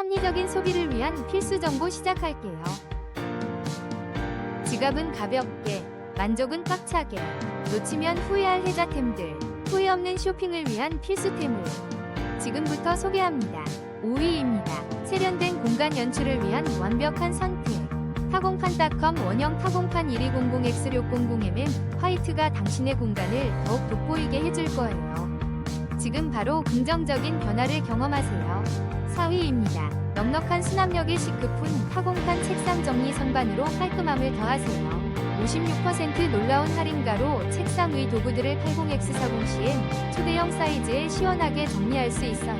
합리적인 소비를 위한 필수 정보 시작할게요. 지갑은 가볍게, 만족은 꽉차게, 놓치면 후회할 혜자템들, 후회 없는 쇼핑을 위한 필수템을 지금부터 소개합니다. 5위입니다. 세련된 공간 연출을 위한 완벽한 선택. 타공판.com 원형 타공판 1200X600mm 화이트가 당신의 공간을 더욱 돋보이게 해줄 거예요. 지금 바로 긍정적인 변화를 경험하세요. 4위입니다. 넉넉한 수납력의 시크폰 타공판 책상 정리 선반으로 깔끔함을 더하세요. 56% 놀라운 할인가로 책상 위 도구들을 80X40 시엔 초대형 사이즈에 시원하게 정리할 수 있어요.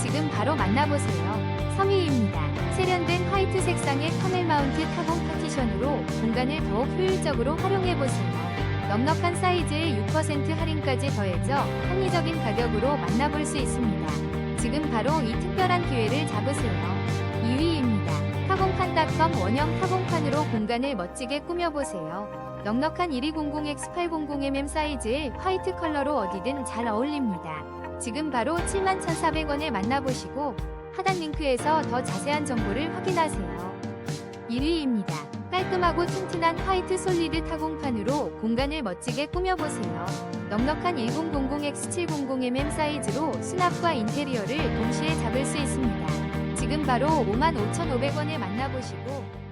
지금 바로 만나보세요. 3위입니다. 세련된 화이트 색상의 카멜 마운트 타공 파티션으로 공간을 더욱 효율적으로 활용해보세요. 넉넉한 사이즈에 6% 할인까지 더해져 합리적인 가격으로 만나볼 수 있습니다. 지금 바로 이 특별한 기회를 잡으세요. 2위입니다. 타공판.com 원형 타공판으로 공간을 멋지게 꾸며보세요. 넉넉한 1200X800mm 사이즈의 화이트 컬러로 어디든 잘 어울립니다. 지금 바로 71,400원에 만나보시고 하단 링크에서 더 자세한 정보를 확인하세요. 1위입니다. 깔끔하고 튼튼한 화이트 솔리드 타공판으로 공간을 멋지게 꾸며보세요. 넉넉한 1000X700mm 사이즈로 수납과 인테리어를 동시에 잡을 수 있습니다. 지금 바로 55,500원에 만나보시고